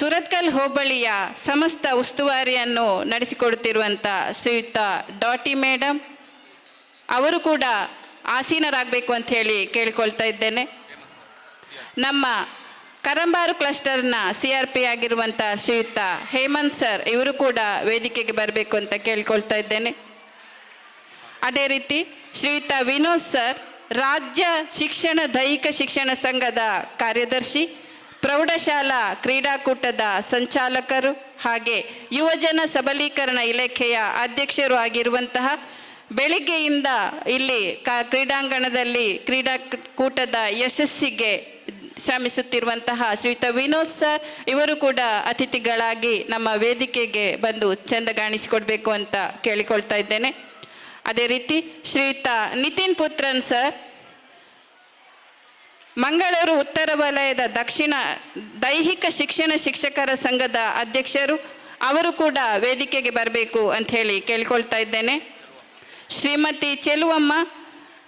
ಸುರತ್ಕಲ್ ಹೋಬಳಿಯ ಸಮಸ್ತ ಉಸ್ತುವಾರಿಯನ್ನು ನಡೆಸಿಕೊಡುತ್ತಿರುವಂಥ ಶ್ರೀಯುತ ಡಾಟಿ ಮೇಡಮ್ ಅವರು ಕೂಡ ಆಸೀನರಾಗಬೇಕು ಅಂತ ಹೇಳಿ ಕೇಳಿಕೊಳ್ತಾ ಇದ್ದೇನೆ. ನಮ್ಮ ಕರಂಬಾರು ಕ್ಲಸ್ಟರ್ನ ಸಿ ಆರ್ ಪಿ ಆಗಿರುವಂಥ ಶ್ರೀಯುತ ಹೇಮಂತ್ ಸರ್, ಇವರು ಕೂಡ ವೇದಿಕೆಗೆ ಬರಬೇಕು ಅಂತ ಕೇಳಿಕೊಳ್ತಾ ಇದ್ದೇನೆ. ಅದೇ ರೀತಿ ಶ್ರೀಯುತ ವಿನೋದ್ ಸರ್, ರಾಜ್ಯ ಶಿಕ್ಷಣ ದೈಹಿಕ ಶಿಕ್ಷಣ ಸಂಘದ ಕಾರ್ಯದರ್ಶಿ ಪ್ರೌಢಶಾಲಾ ಕ್ರೀಡಾಕೂಟದ ಸಂಚಾಲಕರು ಹಾಗೆ ಯುವಜನ ಸಬಲೀಕರಣ ಇಲಾಖೆಯ ಅಧ್ಯಕ್ಷರು ಆಗಿರುವಂತಹ ಬೆಳಿಗ್ಗೆಯಿಂದ ಇಲ್ಲಿ ಕ ಕ್ರೀಡಾಂಗಣದಲ್ಲಿ ಕ್ರೀಡಾಕೂಟದ ಯಶಸ್ಸಿಗೆ ಶ್ರಮಿಸುತ್ತಿರುವಂತಹ ಶ್ರೀಯುತ ವಿನೋದ್ ಸರ್, ಇವರು ಕೂಡ ಅತಿಥಿಗಳಾಗಿ ನಮ್ಮ ವೇದಿಕೆಗೆ ಬಂದು ಚೆಂದಗಾಣಿಸಿಕೊಡ್ಬೇಕು ಅಂತ ಕೇಳಿಕೊಳ್ತಾ ಇದ್ದೇನೆ. ಅದೇ ರೀತಿ ಶ್ರೀಯುತ ನಿತಿನ್ ಪುತ್ರನ್ ಸರ್ ಮಂಗಳೂರು ಉತ್ತರ ವಲಯದ ದಕ್ಷಿಣ ದೈಹಿಕ ಶಿಕ್ಷಣ ಶಿಕ್ಷಕರ ಸಂಘದ ಅಧ್ಯಕ್ಷರು ಅವರು ಕೂಡ ವೇದಿಕೆಗೆ ಬರಬೇಕು ಅಂತ ಹೇಳಿ ಕೇಳ್ಕೊಳ್ತಾ ಇದ್ದೇನೆ. ಶ್ರೀಮತಿ ಚೆಲುವಮ್ಮ,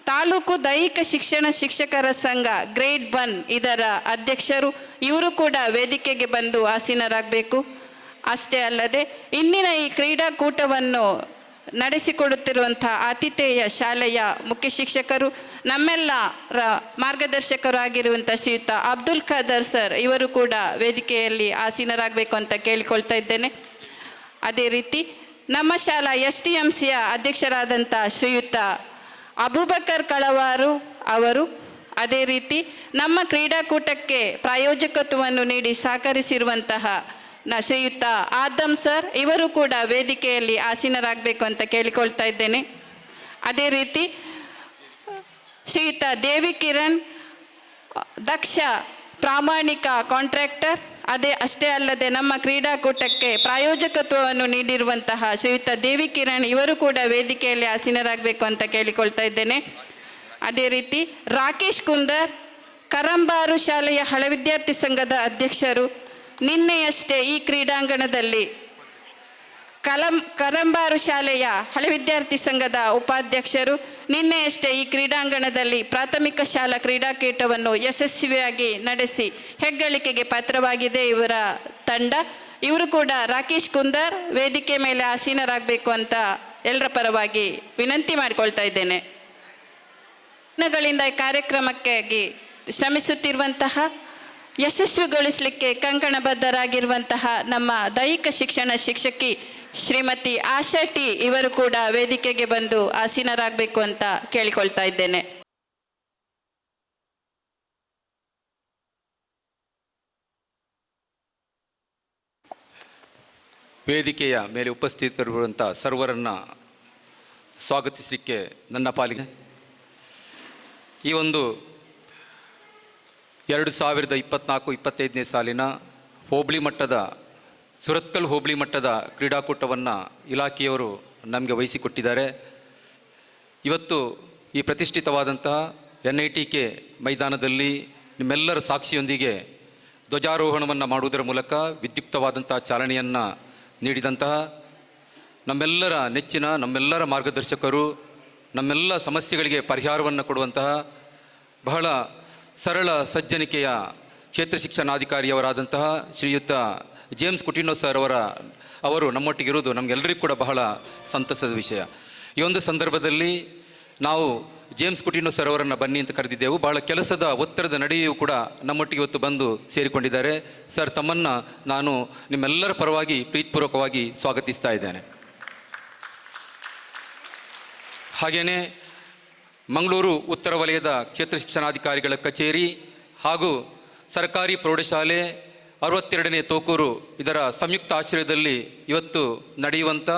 ತಾಲೂಕು ದೈಹಿಕ ಶಿಕ್ಷಣ ಶಿಕ್ಷಕರ ಸಂಘ ಗ್ರೇಡ್ ಒನ್ ಇದರ ಅಧ್ಯಕ್ಷರು, ಇವರು ಕೂಡ ವೇದಿಕೆಗೆ ಬಂದು ಆಸೀನರಾಗಬೇಕು. ಅಷ್ಟೇ ಅಲ್ಲದೆ, ಇಂದಿನ ಈ ಕ್ರೀಡಾಕೂಟವನ್ನು ನಡೆಸಿಕೊಡುತ್ತಿರುವಂಥ ಆತಿಥೇಯ ಶಾಲೆಯ ಮುಖ್ಯ ಶಿಕ್ಷಕರು, ನಮ್ಮೆಲ್ಲರ ಮಾರ್ಗದರ್ಶಕರು ಆಗಿರುವಂಥ ಶ್ರೀಯುತ ಅಬ್ದುಲ್ ಖಾದರ್ ಸರ್, ಇವರು ಕೂಡ ವೇದಿಕೆಯಲ್ಲಿ ಆಸೀನರಾಗಬೇಕು ಅಂತ ಕೇಳಿಕೊಳ್ತಾ ಇದ್ದೇನೆ. ಅದೇ ರೀತಿ ನಮ್ಮ ಶಾಲಾ ಎಸ್ ಟಿ ಎಂ ಸಿಯ ಅಧ್ಯಕ್ಷರಾದಂಥ ಶ್ರೀಯುತ ಅಬೂಬಕರ್ ಕಳವಾರು ಅವರು, ಅದೇ ರೀತಿ ನಮ್ಮ ಕ್ರೀಡಾಕೂಟಕ್ಕೆ ಪ್ರಾಯೋಜಕತ್ವವನ್ನು ನೀಡಿ ಸಹಕರಿಸಿರುವಂತಹ ನ ಶ್ರೀಯುತ ಆದಮ್ ಸರ್, ಇವರು ಕೂಡ ವೇದಿಕೆಯಲ್ಲಿ ಆಸೀನರಾಗಬೇಕು ಅಂತ ಕೇಳಿಕೊಳ್ತಾ ಇದ್ದೇನೆ. ಅದೇ ರೀತಿ, ಶ್ರೀಯುತ ದೇವಿ ಕಿರಣ್ ದಕ್ಷ ಪ್ರಾಮಾಣಿಕ ಕಾಂಟ್ರಾಕ್ಟರ್, ಅದೇ ಅಷ್ಟೇ ಅಲ್ಲದೆ ನಮ್ಮ ಕ್ರೀಡಾಕೂಟಕ್ಕೆ ಪ್ರಾಯೋಜಕತ್ವವನ್ನು ನೀಡಿರುವಂತಹ ಶ್ರೀಯುತ ದೇವಿ ಕಿರಣ್ ಇವರು ಕೂಡ ವೇದಿಕೆಯಲ್ಲಿ ಆಸೀನರಾಗಬೇಕು ಅಂತ ಕೇಳಿಕೊಳ್ತಾ ಇದ್ದೇನೆ. ಅದೇ ರೀತಿ, ರಾಕೇಶ್ ಕುಂದರ್, ಕರಂಬಾರು ಶಾಲೆಯ ಹಳೆ ವಿದ್ಯಾರ್ಥಿ ಸಂಘದ ಅಧ್ಯಕ್ಷರು ನಿನ್ನೆಯಷ್ಟೇ ಈ ಕ್ರೀಡಾಂಗಣದಲ್ಲಿ ಕಲಂ ಕರಂಬಾರು ಶಾಲೆಯ ಹಳೆ ವಿದ್ಯಾರ್ಥಿ ಸಂಘದ ಉಪಾಧ್ಯಕ್ಷರು ನಿನ್ನೆಯಷ್ಟೇ ಈ ಕ್ರೀಡಾಂಗಣದಲ್ಲಿ ಪ್ರಾಥಮಿಕ ಶಾಲಾ ಕ್ರೀಡಾಕೂಟವನ್ನು ಯಶಸ್ವಿಯಾಗಿ ನಡೆಸಿ ಹೆಗ್ಗಳಿಕೆಗೆ ಪಾತ್ರವಾಗಿದೆ ಇವರ ತಂಡ. ಇವರು ಕೂಡ ರಾಕೇಶ್ ಕುಂದರ್ ವೇದಿಕೆ ಮೇಲೆ ಆಸೀನರಾಗಬೇಕು ಅಂತ ಎಲ್ಲರ ಪರವಾಗಿ ವಿನಂತಿ ಮಾಡಿಕೊಳ್ತಾ ಇದ್ದೇನೆ. ದಿನಗಳಿಂದ ಕಾರ್ಯಕ್ರಮಕ್ಕಾಗಿ ಶ್ರಮಿಸುತ್ತಿರುವಂತಹ ಯಶಸ್ವಿಗೊಳಿಸಲಿಕ್ಕೆ ಕಂಕಣಬದ್ಧರಾಗಿರುವಂತಹ ನಮ್ಮ ದೈಹಿಕ ಶಿಕ್ಷಣ ಶಿಕ್ಷಕಿ ಶ್ರೀಮತಿ ಆಶಾ ಟಿ ಇವರು ಕೂಡ ವೇದಿಕೆಗೆ ಬಂದು ಆಸೀನರಾಗಬೇಕು ಅಂತ ಕೇಳಿಕೊಳ್ತಾ ಇದ್ದೇನೆ. ವೇದಿಕೆಯ ಮೇಲೆ ಉಪಸ್ಥಿತರಿರುವಂಥ ಸರ್ವರನ್ನು ಸ್ವಾಗತಿಸಲಿಕ್ಕೆ ನನ್ನ ಪಾಲಿಗೆ ಈ ಒಂದು ಎರಡು ಸಾವಿರದ ಇಪ್ಪತ್ನಾಲ್ಕು, ಇಪ್ಪತ್ತೈದನೇ ಸಾಲಿನ ಹೋಬಳಿ ಮಟ್ಟದ, ಸುರತ್ಕಲ್ ಹೋಬಳಿ ಮಟ್ಟದ ಕ್ರೀಡಾಕೂಟವನ್ನು ಇಲಾಖೆಯವರು ನಮಗೆ ವಹಿಸಿಕೊಟ್ಟಿದ್ದಾರೆ. ಇವತ್ತು ಈ ಪ್ರತಿಷ್ಠಿತವಾದಂತಹ ಎನ್ ಐ ಟಿ ಕೆ ಮೈದಾನದಲ್ಲಿ ನಿಮ್ಮೆಲ್ಲರ ಸಾಕ್ಷಿಯೊಂದಿಗೆ ಧ್ವಜಾರೋಹಣವನ್ನು ಮಾಡುವುದರ ಮೂಲಕ ವಿದ್ಯುಕ್ತವಾದಂತಹ ಚಾಲನೆಯನ್ನು ನೀಡಿದಂತಹ ನಮ್ಮೆಲ್ಲರ ನೆಚ್ಚಿನ, ನಮ್ಮೆಲ್ಲರ ಮಾರ್ಗದರ್ಶಕರು, ನಮ್ಮೆಲ್ಲ ಸಮಸ್ಯೆಗಳಿಗೆ ಪರಿಹಾರವನ್ನು ಕೊಡುವಂತಹ ಬಹಳ ಸರಳ ಸಜ್ಜನಿಕೆಯ ಕ್ಷೇತ್ರ ಶಿಕ್ಷಣಾಧಿಕಾರಿಯವರಾದಂತಹ ಶ್ರೀಯುತ ಜೇಮ್ಸ್ ಕುಟಿನೋ ಸರ್ ಅವರ, ಅವರು ನಮ್ಮೊಟ್ಟಿಗಿರುವುದು ನಮಗೆಲ್ಲರಿಗೂ ಕೂಡ ಬಹಳ ಸಂತಸದ ವಿಷಯ. ಈ ಒಂದು ಸಂದರ್ಭದಲ್ಲಿ ನಾವು ಜೇಮ್ಸ್ ಕುಟಿನೋ ಸರ್ ಅವರನ್ನು ಬನ್ನಿ ಅಂತ ಕರೆದಿದ್ದೆವು. ಬಹಳ ಕೆಲಸದ ಒತ್ತಡದ ನಡೆಯೂ ಕೂಡ ನಮ್ಮೊಟ್ಟಿಗೆ ಇವತ್ತು ಬಂದು ಸೇರಿಕೊಂಡಿದ್ದಾರೆ. ಸರ್, ತಮ್ಮನ್ನು ನಾನು ನಿಮ್ಮೆಲ್ಲರ ಪರವಾಗಿ ಪ್ರೀತಿಪೂರ್ವಕವಾಗಿ ಸ್ವಾಗತಿಸ್ತಾ ಇದ್ದೇನೆ. ಹಾಗೆಯೇ ಮಂಗಳೂರು ಉತ್ತರ ವಲಯದ ಕ್ಷೇತ್ರ ಶಿಕ್ಷಣಾಧಿಕಾರಿಗಳ ಕಚೇರಿ ಹಾಗೂ ಸರ್ಕಾರಿ ಪ್ರೌಢಶಾಲೆ ಅರವತ್ತೆರಡನೇ ತೋಕೂರು ಇದರ ಸಂಯುಕ್ತ ಆಶ್ರಯದಲ್ಲಿ ಇವತ್ತು ನಡೆಯುವಂಥ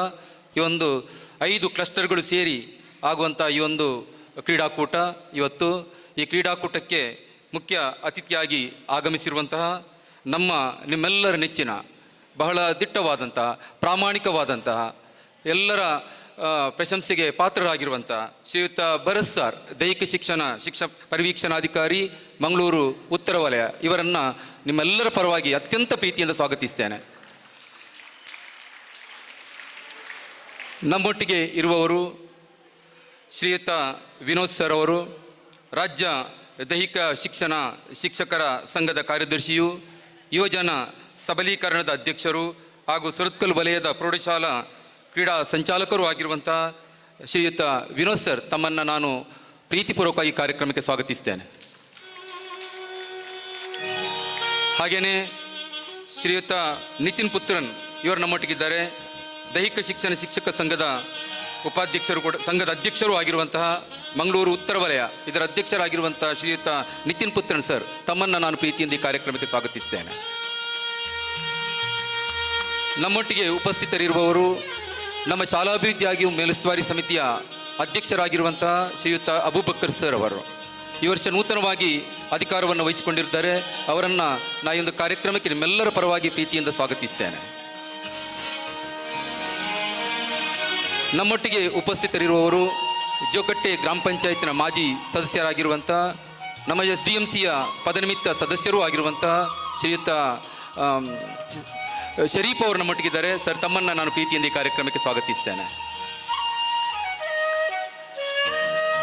ಈ ಒಂದು ಐದು ಕ್ಲಸ್ಟರ್ಗಳು ಸೇರಿ ಆಗುವಂಥ ಈ ಒಂದು ಕ್ರೀಡಾಕೂಟ ಇವತ್ತು. ಈ ಕ್ರೀಡಾಕೂಟಕ್ಕೆ ಮುಖ್ಯ ಅತಿಥಿಯಾಗಿ ಆಗಮಿಸಿರುವಂತಹ ನಮ್ಮ ನಿಮ್ಮೆಲ್ಲರ ನೆಚ್ಚಿನ ಬಹಳ ದಿಟ್ಟವಾದಂತಹ ಪ್ರಾಮಾಣಿಕವಾದಂತಹ ಎಲ್ಲರ ಪ್ರಶಂಸೆಗೆ ಪಾತ್ರರಾಗಿರುವಂಥ ಶ್ರೀಯುತ ಭರತ್ ಸಾರ್, ದೈಹಿಕ ಶಿಕ್ಷಣ, ಶಿಕ್ಷ ಪರಿವೀಕ್ಷಣಾಧಿಕಾರಿ ಮಂಗಳೂರು ಉತ್ತರ ವಲಯ. ಇವರನ್ನು ನಿಮ್ಮೆಲ್ಲರ ಪರವಾಗಿ ಅತ್ಯಂತ ಪ್ರೀತಿಯಿಂದ ಸ್ವಾಗತಿಸ್ತೇನೆ. ನಮ್ಮೊಟ್ಟಿಗೆ ಇರುವವರು ಶ್ರೀಯುತ ವಿನೋದ್ ಸರ್ ಅವರು, ರಾಜ್ಯ ದೈಹಿಕ ಶಿಕ್ಷಣ ಶಿಕ್ಷಕರ ಸಂಘದ ಕಾರ್ಯದರ್ಶಿಯು, ಯುವಜನ ಸಬಲೀಕರಣದ ಅಧ್ಯಕ್ಷರು ಹಾಗೂ ಸುರತ್ಕಲ್ ವಲಯದ ಪ್ರೌಢಶಾಲಾ ಕ್ರೀಡಾ ಸಂಚಾಲಕರು ಆಗಿರುವಂಥ ಶ್ರೀಯುತ ವಿನೋದ್ ಸರ್, ತಮ್ಮನ್ನು ನಾನು ಪ್ರೀತಿಪೂರ್ವಕವಾಗಿ ಕಾರ್ಯಕ್ರಮಕ್ಕೆ ಸ್ವಾಗತಿಸ್ತೇನೆ. ಹಾಗೆಯೇ ಶ್ರೀಯುತ ನಿತಿನ್ ಪುತ್ರನ್ ಇವರು ನಮ್ಮೊಟ್ಟಿಗಿದ್ದಾರೆ. ದೈಹಿಕ ಶಿಕ್ಷಣ ಶಿಕ್ಷಕ ಸಂಘದ ಉಪಾಧ್ಯಕ್ಷರು ಕೂಡ, ಸಂಘದ ಅಧ್ಯಕ್ಷರು ಆಗಿರುವಂತಹ ಮಂಗಳೂರು ಉತ್ತರ ವಲಯ, ಇದರ ಅಧ್ಯಕ್ಷರಾಗಿರುವಂತಹ ಶ್ರೀಯುತ ನಿತಿನ್ ಪುತ್ರನ್ ಸರ್, ತಮ್ಮನ್ನು ನಾನು ಪ್ರೀತಿಯಿಂದ ಈ ಕಾರ್ಯಕ್ರಮಕ್ಕೆ ಸ್ವಾಗತಿಸ್ತೇನೆ. ನಮ್ಮೊಟ್ಟಿಗೆ ಉಪಸ್ಥಿತರಿರುವವರು ನಮ್ಮ ಶಾಲಾಭಿವೃದ್ಧಿ ಹಾಗೂ ಮೇಲುಸ್ತುವಾರಿ ಸಮಿತಿಯ ಅಧ್ಯಕ್ಷರಾಗಿರುವಂತಹ ಶ್ರೀಯುತ ಅಬೂಬಕ್ಕರ್ ಸರ್ ಅವರು ಈ ವರ್ಷ ನೂತನವಾಗಿ ಅಧಿಕಾರವನ್ನು ವಹಿಸಿಕೊಂಡಿರ್ತಾರೆ ಅವರನ್ನು ನಾ ಒಂದು ಕಾರ್ಯಕ್ರಮಕ್ಕೆ ನಿಮ್ಮೆಲ್ಲರ ಪರವಾಗಿ ಪ್ರೀತಿಯಿಂದ ಸ್ವಾಗತಿಸ್ತೇನೆ. ನಮ್ಮೊಟ್ಟಿಗೆ ಉಪಸ್ಥಿತರಿರುವವರು ಜೋಕಟ್ಟೆ ಗ್ರಾಮ ಪಂಚಾಯತ್ನ ಮಾಜಿ ಸದಸ್ಯರಾಗಿರುವಂಥ ನಮ್ಮ ಎಸ್ ಡಿ ಎಂ ಸಿಯ ಪದನಿಮಿತ್ತ ಸದಸ್ಯರೂ ಆಗಿರುವಂಥ ಶ್ರೀಯುತ ಶರೀಫ್ ಅವ್ರನ್ನ ಮಟ್ಟಿಗಿದ್ದಾರೆ ಸರ್, ತಮ್ಮನ್ನ ನಾನು ಪ್ರೀತಿಯಿಂದ ಈ ಕಾರ್ಯಕ್ರಮಕ್ಕೆ ಸ್ವಾಗತಿಸ್ತೇನೆ.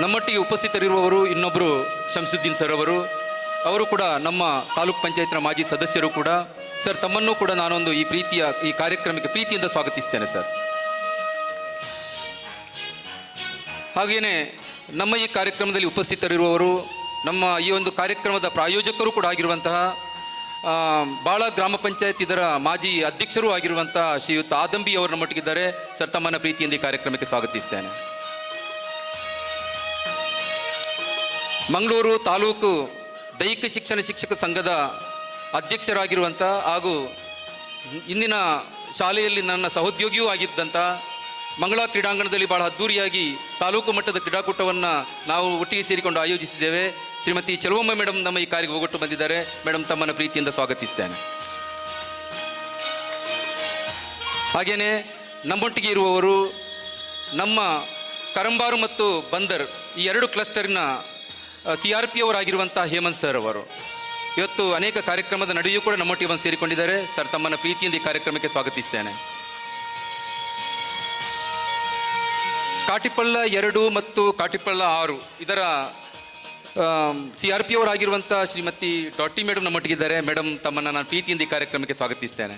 ನಮ್ಮೊಟ್ಟಿಗೆ ಉಪಸ್ಥಿತರಿರುವವರು ಇನ್ನೊಬ್ಬರು ಶಂಸುದ್ದೀನ್ ಸರ್ ಅವರು. ಅವರು ಕೂಡ ನಮ್ಮ ತಾಲೂಕ್ ಪಂಚಾಯತ್ನ ಮಾಜಿ ಸದಸ್ಯರು ಕೂಡ. ಸರ್, ತಮ್ಮನ್ನು ಕೂಡ ನಾನೊಂದು ಈ ಪ್ರೀತಿಯ, ಈ ಕಾರ್ಯಕ್ರಮಕ್ಕೆ ಪ್ರೀತಿಯಿಂದ ಸ್ವಾಗತಿಸ್ತೇನೆ, ಸರ್. ಹಾಗೆಯೇ ನಮ್ಮ ಈ ಕಾರ್ಯಕ್ರಮದಲ್ಲಿ ಉಪಸ್ಥಿತರಿರುವವರು, ನಮ್ಮ ಈ ಒಂದು ಕಾರ್ಯಕ್ರಮದ ಪ್ರಾಯೋಜಕರು ಕೂಡ ಆಗಿರುವಂತಹ ಬಾಳ ಗ್ರಾಮ ಪಂಚಾಯತ್ ಇದರ ಮಾಜಿ ಅಧ್ಯಕ್ಷರೂ ಆಗಿರುವಂತಹ ಶ್ರೀಯುತ ಆದಂಬಿ ಅವರನ್ನ ಮಟ್ಟಿಗಿದ್ದಾರೆ ಸರ್ ತಮ್ಮನ ಪ್ರೀತಿಯಿಂದ ಈ ಕಾರ್ಯಕ್ರಮಕ್ಕೆ ಸ್ವಾಗತಿಸ್ತೇನೆ. ಮಂಗಳೂರು ತಾಲೂಕು ದೈಹಿಕ ಶಿಕ್ಷಣ ಶಿಕ್ಷಕ ಸಂಘದ ಅಧ್ಯಕ್ಷರಾಗಿರುವಂಥ ಹಾಗೂ ಇಂದಿನ ಶಾಲೆಯಲ್ಲಿ ನನ್ನ ಸಹೋದ್ಯೋಗಿಯೂ ಆಗಿದ್ದಂಥ ಮಂಗಳ ಕ್ರೀಡಾಂಗಣದಲ್ಲಿ ಬಹಳ ಅದ್ದೂರಿಯಾಗಿ ತಾಲೂಕು ಮಟ್ಟದ ಕ್ರೀಡಾಕೂಟವನ್ನು ನಾವು ಒಟ್ಟಿಗೆ ಸೇರಿಕೊಂಡು ಆಯೋಜಿಸಿದ್ದೇವೆ. ಶ್ರೀಮತಿ ಚಲುವಮ್ಮ ಮೇಡಮ್ ನಮ್ಮ ಈ ಕಾರ್ಯಕ್ಕೆ ಒಗ್ಗಟ್ಟು ಬಂದಿದ್ದಾರೆ. ಮೇಡಮ್ ತಮ್ಮನ್ನು ಪ್ರೀತಿಯಿಂದ ಸ್ವಾಗತಿಸ್ತೇನೆ. ಹಾಗೆಯೇ ನಮ್ಮೊಟ್ಟಿಗೆ ಇರುವವರು ನಮ್ಮ ಕರಂಬಾರು ಮತ್ತು ಬಂದರ್ ಈ ಎರಡು ಕ್ಲಸ್ಟರ್ನ ಸಿ ಆರ್ ಪಿ ಅವರಾಗಿರುವಂಥ ಹೇಮಂತ್ ಸರ್ ಅವರು. ಇವತ್ತು ಅನೇಕ ಕಾರ್ಯಕ್ರಮದ ನಡುವೆಯೂ ಕೂಡ ನಮ್ಮೊಟ್ಟಿಗೆ ಬಂದು ಸೇರಿಕೊಂಡಿದ್ದಾರೆ. ಸರ್ ತಮ್ಮನ್ನು ಪ್ರೀತಿಯಿಂದ ಈ ಕಾರ್ಯಕ್ರಮಕ್ಕೆ ಸ್ವಾಗತಿಸ್ತೇನೆ. ಕಾಟಿಪಳ್ಳ ಎರಡು ಮತ್ತು ಕಾಟಿಪಳ್ಳ ಆರು. ಇದರ ಸಿ ಆರ್ ಪಿ ಅವರಾಗಿರುವಂಥ ಶ್ರೀಮತಿ ಡಾಟಿ ಮೇಡಮ್ ನಮ್ಮೊಟ್ಟಿಗಿದ್ದಾರೆ. ಮೇಡಮ್ ತಮ್ಮನ್ನು ನಾನು ಪ್ರೀತಿಯಿಂದ ಈ ಕಾರ್ಯಕ್ರಮಕ್ಕೆ ಸ್ವಾಗತಿಸ್ತೇನೆ.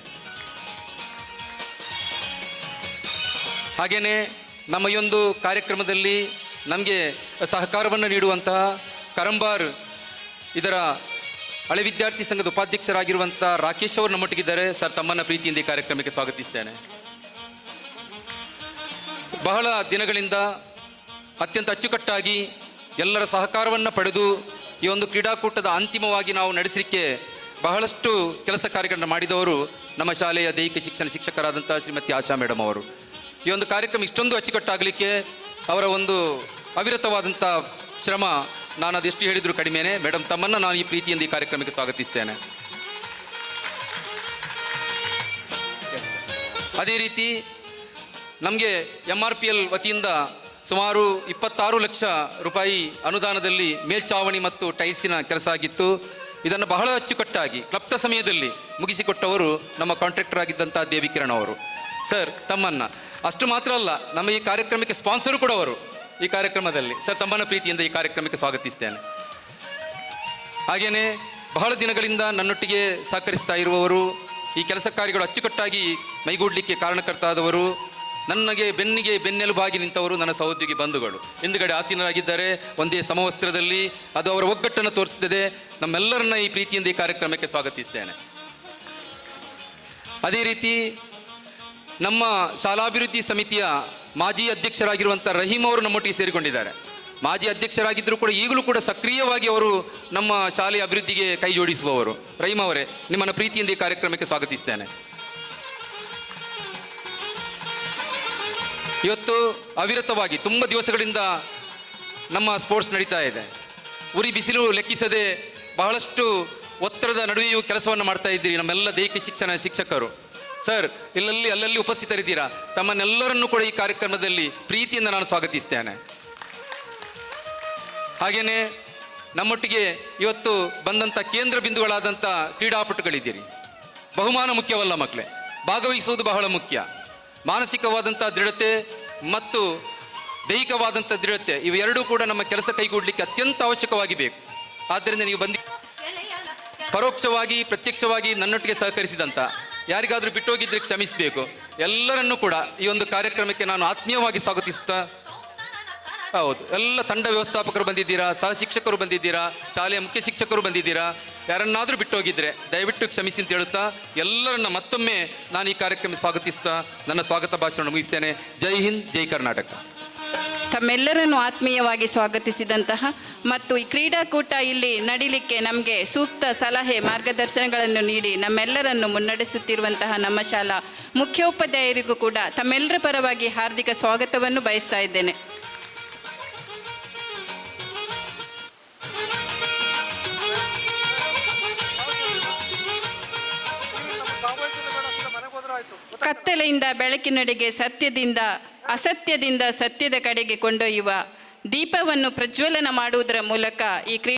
ಹಾಗೆಯೇ ನಮ್ಮ ಈ ಒಂದು ಕಾರ್ಯಕ್ರಮದಲ್ಲಿ ನಮಗೆ ಸಹಕಾರವನ್ನು ನೀಡುವಂತಹ ಕರಂಬಾರ್, ಇದರ ಹಳೆ ವಿದ್ಯಾರ್ಥಿ ಸಂಘದ ಉಪಾಧ್ಯಕ್ಷರಾಗಿರುವಂಥ ರಾಕೇಶ್ ಅವರು ನಮ್ಮೊಟ್ಟಿಗಿದ್ದಾರೆ. ಸರ್, ತಮ್ಮನ್ನ ಪ್ರೀತಿಯಿಂದ ಈ ಕಾರ್ಯಕ್ರಮಕ್ಕೆ ಸ್ವಾಗತಿಸ್ತೇನೆ. ಬಹಳ ದಿನಗಳಿಂದ ಅತ್ಯಂತ ಅಚ್ಚುಕಟ್ಟಾಗಿ ಎಲ್ಲರ ಸಹಕಾರವನ್ನು ಪಡೆದು ಈ ಒಂದು ಕ್ರೀಡಾಕೂಟದ ಅಂತಿಮವಾಗಿ ನಾವು ನಡೆಸಲಿಕ್ಕೆ ಬಹಳಷ್ಟು ಕೆಲಸ ಕಾರ್ಯಗಳನ್ನು ಮಾಡಿದವರು ನಮ್ಮ ಶಾಲೆಯ ದೈಹಿಕ ಶಿಕ್ಷಣ ಶಿಕ್ಷಕರಾದಂಥ ಶ್ರೀಮತಿ ಆಶಾ ಮೇಡಮ್ ಅವರು. ಈ ಒಂದು ಕಾರ್ಯಕ್ರಮ ಇಷ್ಟೊಂದು ಅಚ್ಚುಕಟ್ಟಾಗಲಿಕ್ಕೆ ಅವರ ಒಂದು ಅವಿರತವಾದಂಥ ಶ್ರಮ ನಾನು ಅದೆಷ್ಟು ಹೇಳಿದರೂ ಕಡಿಮೆನೆ. ಮೇಡಮ್ ತಮ್ಮನ್ನು ನಾನು ಈ ಪ್ರೀತಿಯಿಂದ ಈ ಕಾರ್ಯಕ್ರಮಕ್ಕೆ ಸ್ವಾಗತಿಸ್ತೇನೆ. ಅದೇ ರೀತಿ ನಮಗೆ ಎಂ ಆರ್ ಪಿ ಎಲ್ ವತಿಯಿಂದ ಸುಮಾರು ಇಪ್ಪತ್ತಾರು ಲಕ್ಷ ರೂಪಾಯಿ ಅನುದಾನದಲ್ಲಿ ಮೇಲ್ಚಾವಣಿ ಮತ್ತು ಟೈಲ್ಸಿನ ಕೆಲಸ ಆಗಿತ್ತು. ಇದನ್ನು ಬಹಳ ಅಚ್ಚುಕಟ್ಟಾಗಿ, ಕ್ಲಪ್ತ ಸಮಯದಲ್ಲಿ ಮುಗಿಸಿಕೊಟ್ಟವರು ನಮ್ಮ ಕಾಂಟ್ರಾಕ್ಟರ್ ಆಗಿದ್ದಂಥ ದೇವಿಕಿರಣ್ ಅವರು. ಸರ್, ತಮ್ಮನ್ನು. ಅಷ್ಟು ಮಾತ್ರ ಅಲ್ಲ, ನಮ್ಮ ಈ ಕಾರ್ಯಕ್ರಮಕ್ಕೆ ಸ್ಪಾನ್ಸರು ಕೂಡ ಅವರು ಈ ಕಾರ್ಯಕ್ರಮದಲ್ಲಿ. ಸರ್ ತಮ್ಮನ ಪ್ರೀತಿಯಿಂದ ಈ ಕಾರ್ಯಕ್ರಮಕ್ಕೆ ಸ್ವಾಗತಿಸ್ತೇನೆ. ಹಾಗೆಯೇ ಬಹಳ ದಿನಗಳಿಂದ ನನ್ನೊಟ್ಟಿಗೆ ಸಹಕರಿಸ್ತಾ ಇರುವವರು, ಈ ಕೆಲಸ ಕಾರ್ಯಗಳು ಅಚ್ಚುಕಟ್ಟಾಗಿ ಮೈಗೂಡಲಿಕ್ಕೆ ಕಾರಣಕರ್ತಾದವರು ನನಗೆ ಬೆನ್ನಿಗೆ ಬೆನ್ನೆಲುಬಾಗಿ ನಿಂತವರು ನನ್ನ ಸಹೋದ್ಯೋಗಿ ಬಂಧುಗಳು. ಹಿಂದುಗಡೆ ಆಸೀನರಾಗಿದ್ದಾರೆ, ಒಂದೇ ಸಮವಸ್ತ್ರದಲ್ಲಿ, ಅದು ಅವರ ಒಗ್ಗಟ್ಟನ್ನು ತೋರಿಸುತ್ತದೆ ನಮ್ಮೆಲ್ಲರನ್ನ ಈ ಪ್ರೀತಿಯಿಂದ ಈ ಕಾರ್ಯಕ್ರಮಕ್ಕೆ ಸ್ವಾಗತಿಸ್ತೇನೆ. ಅದೇ ರೀತಿ, ನಮ್ಮ ಶಾಲಾಭಿವೃದ್ಧಿ ಸಮಿತಿಯ ಮಾಜಿ ಅಧ್ಯಕ್ಷರಾಗಿರುವಂಥ ರಹೀಮ್ ಅವರು ನಮ್ಮೊಟ್ಟಿಗೆ ಸೇರಿಕೊಂಡಿದ್ದಾರೆ. ಮಾಜಿ ಅಧ್ಯಕ್ಷರಾಗಿದ್ದರೂ ಕೂಡ ಈಗಲೂ ಕೂಡ ಸಕ್ರಿಯವಾಗಿ ಅವರು ನಮ್ಮ ಶಾಲೆಯ ಅಭಿವೃದ್ಧಿಗೆ ಕೈ ಜೋಡಿಸುವವರು. ರಹೀಮ್ ಅವರೇ, ನಿಮ್ಮನ್ನು ಪ್ರೀತಿಯಿಂದ ಈ ಕಾರ್ಯಕ್ರಮಕ್ಕೆ ಸ್ವಾಗತಿಸ್ತೇನೆ. ಇವತ್ತು ಅವಿರತವಾಗಿ ತುಂಬ ದಿವಸಗಳಿಂದ ನಮ್ಮ ಸ್ಪೋರ್ಟ್ಸ್ ನಡೀತಾ ಇದೆ. ಉರಿ ಬಿಸಿಲು ಲೆಕ್ಕಿಸದೆ ಬಹಳಷ್ಟು ಒತ್ತಡದ ನಡುವೆಯೂ ಕೆಲಸವನ್ನು ಮಾಡ್ತಾ ಇದ್ದೀರಿ ನಮ್ಮೆಲ್ಲ ದೈಹಿಕ ಶಿಕ್ಷಣ ಶಿಕ್ಷಕರು. ಸರ್, ಇಲ್ಲಲ್ಲಿ ಅಲ್ಲಲ್ಲಿ ಉಪಸ್ಥಿತರಿದ್ದೀರಾ? ತಮ್ಮನ್ನೆಲ್ಲರನ್ನೂ ಕೂಡ ಈ ಕಾರ್ಯಕ್ರಮದಲ್ಲಿ ಪ್ರೀತಿಯಿಂದ ನಾನು ಸ್ವಾಗತಿಸ್ತೇನೆ. ಹಾಗೆಯೇ ನಮ್ಮೊಟ್ಟಿಗೆ ಇವತ್ತು ಬಂದಂಥ ಕೇಂದ್ರ ಬಿಂದುಗಳಾದಂಥ ಕ್ರೀಡಾಪಟುಗಳಿದ್ದೀರಿ. ಬಹುಮಾನ ಮುಖ್ಯವಲ್ಲ ಮಕ್ಕಳೇ ಭಾಗವಹಿಸುವುದು ಬಹಳ ಮುಖ್ಯ. ಮಾನಸಿಕವಾದಂಥ ದೃಢತೆ ಮತ್ತು ದೈಹಿಕವಾದಂಥ ದೃಢತೆ ಇವೆರಡೂ ಕೂಡ ನಮ್ಮ ಕೆಲಸ ಕೈಗೂಡಲಿಕ್ಕೆ ಅತ್ಯಂತ ಅವಶ್ಯಕವಾಗಿ ಬೇಕು ಆದ್ದರಿಂದ ನೀವು ಬಂದಿ ಪರೋಕ್ಷವಾಗಿ, ಪ್ರತ್ಯಕ್ಷವಾಗಿ ನನ್ನೊಟ್ಟಿಗೆ ಸಹಕರಿಸಿದಂಥ ಯಾರಿಗಾದರೂ ಬಿಟ್ಟೋಗಿದ್ರೆ ಕ್ಷಮಿಸಬೇಕು. ಎಲ್ಲರನ್ನೂ ಕೂಡ ಈ ಒಂದು ಕಾರ್ಯಕ್ರಮಕ್ಕೆ ನಾನು ಆತ್ಮೀಯವಾಗಿ ಸ್ವಾಗತಿಸುತ್ತಾ ಹೌದು. ಎಲ್ಲ ತಂಡ ವ್ಯವಸ್ಥಾಪಕರು ಬಂದಿದ್ದೀರಾ? ಸಹ ಶಿಕ್ಷಕರು ಬಂದಿದ್ದೀರಾ? ಶಾಲೆಯ ಮುಖ್ಯ ಶಿಕ್ಷಕರು ಬಂದಿದ್ದೀರಾ? ಯಾರನ್ನಾದರೂ ಬಿಟ್ಟೋಗಿದ್ರೆ, ದಯವಿಟ್ಟು ಕ್ಷಮಿಸಿ ಅಂತ ಹೇಳುತ್ತಾ, ಎಲ್ಲರನ್ನ ಮತ್ತೊಮ್ಮೆ ನಾನು ಈ ಕಾರ್ಯಕ್ರಮ ಸ್ವಾಗತಿಸ್ತಾ, ನನ್ನ ಸ್ವಾಗತ ಭಾಷಣ ಮುಗಿಸ್ತೇನೆ. ಜೈ ಹಿಂದ್, ಜೈ ಕರ್ನಾಟಕ. ತಮ್ಮೆಲ್ಲರನ್ನು ಆತ್ಮೀಯವಾಗಿ ಸ್ವಾಗತಿಸಿದಂತಹ ಮತ್ತು ಈ ಕ್ರೀಡಾಕೂಟ ಇಲ್ಲಿ ನಡಿಲಿಕ್ಕೆ ನಮಗೆ ಸೂಕ್ತ ಸಲಹೆ, ಮಾರ್ಗದರ್ಶನಗಳನ್ನು ನೀಡಿ ನಮ್ಮೆಲ್ಲರನ್ನು ಮುನ್ನಡೆಸುತ್ತಿರುವಂತಹ ನಮ್ಮ ಶಾಲಾ ಮುಖ್ಯೋಪಾಧ್ಯಾಯರಿಗೂ ಕೂಡ ತಮ್ಮೆಲ್ಲರ ಪರವಾಗಿ ಹಾರ್ದಿಕ ಸ್ವಾಗತವನ್ನು ಬಯಸ್ತಾ ಇದ್ದೇನೆ. ಕತ್ತಲೆಯಿಂದ ಬೆಳಕಿನಡೆಗೆ ಸತ್ಯದಿಂದ ಅಸತ್ಯದಿಂದ ಸತ್ಯದ ಕಡೆಗೆ ಕೊಂಡೊಯ್ಯುವ ದೀಪವನ್ನು ಪ್ರಜ್ವಲನ ಮಾಡುವುದರ ಮೂಲಕ ಈ ಕ್ರೀ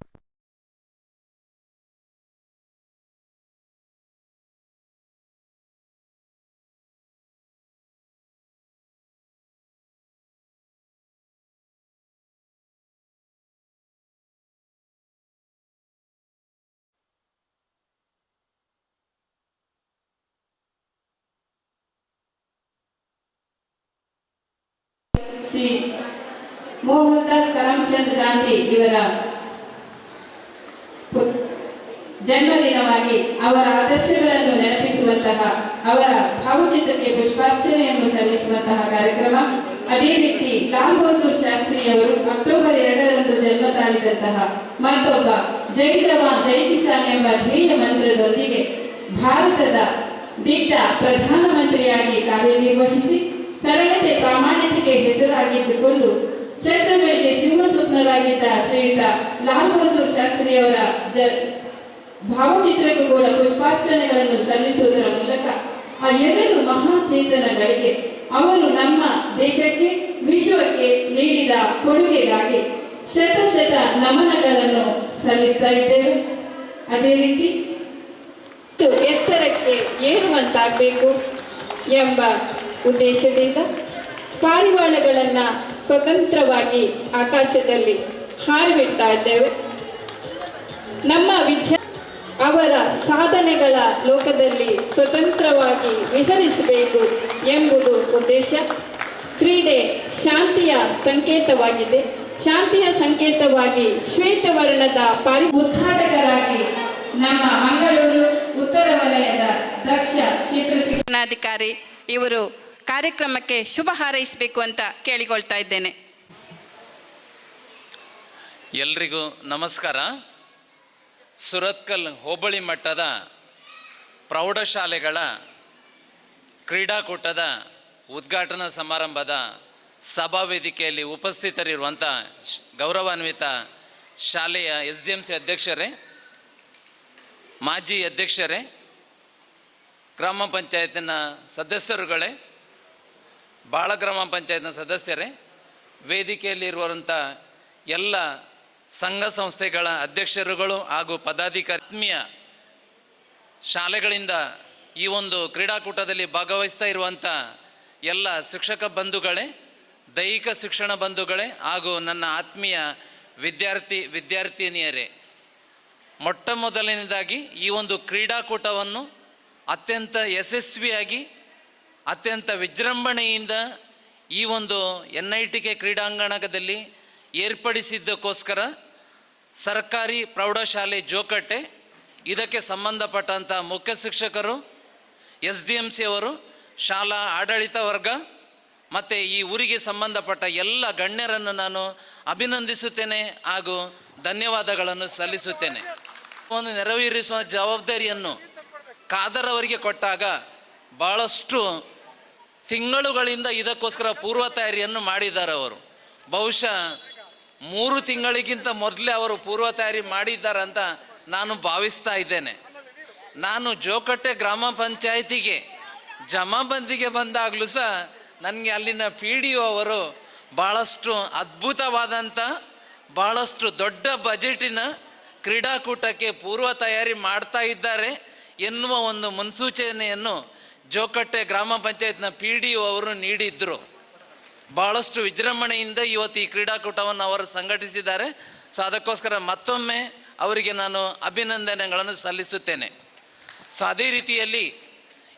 ಶ್ರೀ ಮೋಹನ್ದಾಸ್ ಕರಮ್ಚಂದ್ ಗಾಂಧಿ ಇವರ ಜನ್ಮದಿನವಾಗಿ ಅವರ ಆದರ್ಶಗಳನ್ನು ನೆನಪಿಸುವಂತಹ, ಅವರ ಭಾವಚಿತ್ರಕ್ಕೆ ಪುಷ್ಪಾರ್ಚನೆಯನ್ನು ಸಲ್ಲಿಸುವಂತಹ ಕಾರ್ಯಕ್ರಮ. ಅದೇ ರೀತಿ ಲಾಲ್ ಬಹದ್ದೂರ್ ಶಾಸ್ತ್ರಿಯವರು ಅಕ್ಟೋಬರ್ ಎರಡರಂದು ಜನ್ಮ ತಾಳಿದಂತಹ ಮತ್ತೊಬ್ಬ ಜೈ ಜವಾನ್, ಜೈ ಕಿಸಾನ್ ಎಂಬ ಧ್ಯೇಯ ಮಂತ್ರದೊಂದಿಗೆ ಭಾರತದ ದಿಟ್ಟ ಪ್ರಧಾನಮಂತ್ರಿಯಾಗಿ ಕಾರ್ಯನಿರ್ವಹಿಸಿ ಸರಳತೆ ಪ್ರಾಮಾಣ್ಯತೆಗೆ ಹೆಸರಾಗಿದ್ದುಕೊಂಡು ಶತ್ರುಗಳಿಗೆ ಸಿಂಹ ಸ್ವಪ್ನರಾಗಿದ್ದ ಶ್ರೀಯುತ ಲಾಲ್ ಬಹದ್ದೂರ್ ಶಾಸ್ತ್ರಿಯವರ ಜ ಭಾವಚಿತ್ರಕ್ಕೂ ಕೂಡ ಪುಷ್ಪಾರ್ಚನೆಗಳನ್ನು ಸಲ್ಲಿಸುವುದರ ಮೂಲಕ ಆ ಎರಡು ಮಹಾಚೇತನಗಳಿಗೆ ಅವರು ನಮ್ಮ ದೇಶಕ್ಕೆ, ವಿಶ್ವಕ್ಕೆ ನೀಡಿದ ಕೊಡುಗೆಗಾಗಿ ಶತ ಶತ ನಮನಗಳನ್ನು ಸಲ್ಲಿಸ್ತಾ ಇದ್ದೇವೆ. ಅದೇ ರೀತಿ, ಎತ್ತರಕ್ಕೆ ಏರುವಂತಾಗಬೇಕು ಎಂಬ ಉದ್ದೇಶದಿಂದ ಪಾರಿವಾಳಗಳನ್ನು ಸ್ವತಂತ್ರವಾಗಿ ಆಕಾಶದಲ್ಲಿ ಹಾರಿಬಿಡ್ತಾ ಇದ್ದೇವೆ. ನಮ್ಮ ವಿದ್ಯಾ ಅವರ ಸಾಧನೆಗಳ ಲೋಕದಲ್ಲಿ ಸ್ವತಂತ್ರವಾಗಿ ವಿಹರಿಸಬೇಕು ಎಂಬುದು ಉದ್ದೇಶ. ಕ್ರೀಡೆ ಶಾಂತಿಯ ಸಂಕೇತವಾಗಿದೆ. ಶಾಂತಿಯ ಸಂಕೇತವಾಗಿ ಶ್ವೇತವರ್ಣದ ಪಾರಿ ಉದ್ಘಾಟಕರಾಗಿ ನಮ್ಮ ಮಂಗಳೂರು ಉತ್ತರ ವಲಯದ ದಕ್ಷ ಕ್ಷೇತ್ರ ಶಿಕ್ಷಣಾಧಿಕಾರಿ ಇವರು ಕಾರ್ಯಕ್ರಮಕ್ಕೆ ಶುಭ ಹಾರೈಸಬೇಕು ಅಂತ ಕೇಳಿಕೊಳ್ತಾ ಇದ್ದೇನೆ. ಎಲ್ರಿಗೂ ನಮಸ್ಕಾರ. ಸುರತ್ಕಲ್ ಹೋಬಳಿ ಮಟ್ಟದ ಪ್ರೌಢಶಾಲೆಗಳ ಕ್ರೀಡಾಕೂಟದ ಉದ್ಘಾಟನಾ ಸಮಾರಂಭದ ಸಭಾ ವೇದಿಕೆಯಲ್ಲಿ ಉಪಸ್ಥಿತರಿರುವಂಥ ಗೌರವಾನ್ವಿತ ಶಾಲೆಯ ಎಸ್ ಡಿ ಎಂ ಸಿ ಅಧ್ಯಕ್ಷರೇ, ಮಾಜಿ ಅಧ್ಯಕ್ಷರೇ, ಗ್ರಾಮ ಪಂಚಾಯತಿನ ಸದಸ್ಯರುಗಳೇ ಬಾಳ ಗ್ರಾಮ ಪಂಚಾಯತ್ನ ಸದಸ್ಯರೇ ವೇದಿಕೆಯಲ್ಲಿರುವಂಥ ಎಲ್ಲ ಸಂಘ ಸಂಸ್ಥೆಗಳ ಅಧ್ಯಕ್ಷರುಗಳು ಹಾಗೂ ಪದಾಧಿಕಾರಿ ಆತ್ಮೀಯ ಶಾಲೆಗಳಿಂದ ಈ ಒಂದು ಕ್ರೀಡಾಕೂಟದಲ್ಲಿ ಭಾಗವಹಿಸ್ತಾ ಇರುವಂಥ ಎಲ್ಲ ಶಿಕ್ಷಕ ಬಂಧುಗಳೇ, ದೈಹಿಕ ಶಿಕ್ಷಣ ಬಂಧುಗಳೇ ಹಾಗೂ ನನ್ನ ಆತ್ಮೀಯ ವಿದ್ಯಾರ್ಥಿ ವಿದ್ಯಾರ್ಥಿನಿಯರೇ ಮೊಟ್ಟ ಮೊದಲನೇದಾಗಿ ಈ ಒಂದು ಕ್ರೀಡಾಕೂಟವನ್ನು ಅತ್ಯಂತ ಯಶಸ್ವಿಯಾಗಿ ಅತ್ಯಂತ ವಿಜೃಂಭಣೆಯಿಂದ ಈ ಒಂದು ಎನ್ ಐ ಟಿ ಕೆ ಕ್ರೀಡಾಂಗಣದಲ್ಲಿ ಏರ್ಪಡಿಸಿದ್ದಕ್ಕೋಸ್ಕರ ಸರ್ಕಾರಿ ಪ್ರೌಢಶಾಲೆ ಜೋಕಟ್ಟೆ ಇದಕ್ಕೆ ಸಂಬಂಧಪಟ್ಟಂಥ ಮುಖ್ಯ ಶಿಕ್ಷಕರು ಎಸ್ ಡಿ ಎಂ ಸಿ ಅವರು, ಶಾಲಾ ಆಡಳಿತ ವರ್ಗ ಮತ್ತು ಈ ಊರಿಗೆ ಸಂಬಂಧಪಟ್ಟ ಎಲ್ಲ ಗಣ್ಯರನ್ನು ನಾನು ಅಭಿನಂದಿಸುತ್ತೇನೆ ಹಾಗೂ ಧನ್ಯವಾದಗಳನ್ನು ಸಲ್ಲಿಸುತ್ತೇನೆ. ಒಂದು ನೆರವೇರಿಸುವ ಜವಾಬ್ದಾರಿಯನ್ನು ಖಾದರ್ ಅವರಿಗೆ ಕೊಟ್ಟಾಗ ಭಾಳಷ್ಟು ತಿಂಗಳುಗಳಿಂದ ಇದಕ್ಕೋಸ್ಕರ ಪೂರ್ವ ತಯಾರಿಯನ್ನು ಮಾಡಿದ್ದಾರೆ ಅವರು. ಬಹುಶಃ ಮೂರು ತಿಂಗಳಿಗಿಂತ ಮೊದಲೇ ಅವರು ಪೂರ್ವ ತಯಾರಿ ಮಾಡಿದ್ದಾರೆ ಅಂತ ನಾನು ಭಾವಿಸ್ತಾ ಇದ್ದೇನೆ. ನಾನು ಜೋಕಟ್ಟೆ ಗ್ರಾಮ ಪಂಚಾಯಿತಿಗೆ ಜಮಾಬಂದಿಗೆ ಬಂದಾಗಲೂ ಸಹ ನನಗೆ ಅಲ್ಲಿನ ಪಿ ಡಿ ಒ ಅವರು ಭಾಳಷ್ಟು ಅದ್ಭುತವಾದಂಥ ಭಾಳಷ್ಟು ದೊಡ್ಡ ಬಜೆಟಿನ ಕ್ರೀಡಾಕೂಟಕ್ಕೆ ಪೂರ್ವ ತಯಾರಿ ಮಾಡ್ತಾ ಇದ್ದಾರೆ ಎನ್ನುವ ಒಂದು ಮುನ್ಸೂಚನೆಯನ್ನು ಜೋಕಟ್ಟೆ ಗ್ರಾಮ ಪಂಚಾಯತ್ನ ಪಿ ಡಿ ಒ ಅವರು ನೀಡಿದ್ರು. ಭಾಳಷ್ಟು ವಿಜೃಂಭಣೆಯಿಂದ ಇವತ್ತು ಈ ಕ್ರೀಡಾಕೂಟವನ್ನು ಅವರು ಸಂಘಟಿಸಿದ್ದಾರೆ. ಸೊ, ಅದಕ್ಕೋಸ್ಕರ ಮತ್ತೊಮ್ಮೆ ಅವರಿಗೆ ನಾನು ಅಭಿನಂದನೆಗಳನ್ನು ಸಲ್ಲಿಸುತ್ತೇನೆ. ಸೊ, ಅದೇ ರೀತಿಯಲ್ಲಿ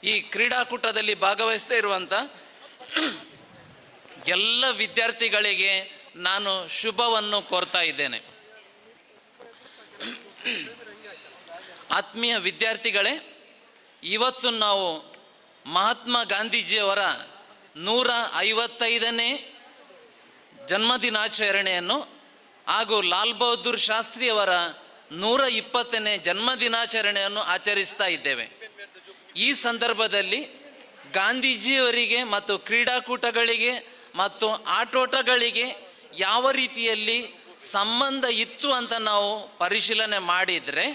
ಈ ಕ್ರೀಡಾಕೂಟದಲ್ಲಿ ಭಾಗವಹಿಸ್ತಾ ಇರುವಂಥ ಎಲ್ಲ ವಿದ್ಯಾರ್ಥಿಗಳಿಗೆ ನಾನು ಶುಭವನ್ನು ಕೋರ್ತಾ ಇದ್ದೇನೆ. ಆತ್ಮೀಯ ವಿದ್ಯಾರ್ಥಿಗಳೇ, ಇವತ್ತು ನಾವು ಮಹಾತ್ಮ ಗಾಂಧೀಜಿಯವರ ನೂರ ಐವತ್ತೈದನೇ ಜನ್ಮದಿನಾಚರಣೆಯನ್ನು ಹಾಗೂ ಲಾಲ್ ಬಹದ್ದೂರ್ ಶಾಸ್ತ್ರಿಯವರ ನೂರ ಇಪ್ಪತ್ತನೇ ಜನ್ಮದಿನಾಚರಣೆಯನ್ನು ಆಚರಿಸ್ತಾ ಇದ್ದೇವೆ. ಈ ಸಂದರ್ಭದಲ್ಲಿ ಗಾಂಧೀಜಿಯವರಿಗೆ ಮತ್ತು ಕ್ರೀಡಾಕೂಟಗಳಿಗೆ ಮತ್ತು ಆಟೋಟಗಳಿಗೆ ಯಾವ ರೀತಿಯಲ್ಲಿ ಸಂಬಂಧ ಇತ್ತು ಅಂತ ನಾವು ಪರಿಶೀಲನೆ ಮಾಡಿದರೆ